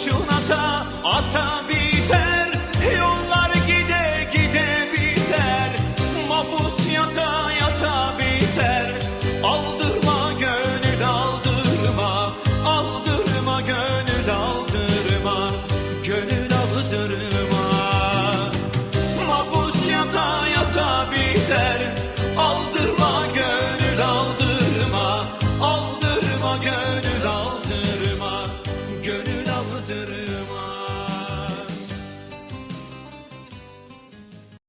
kurşun ata ata.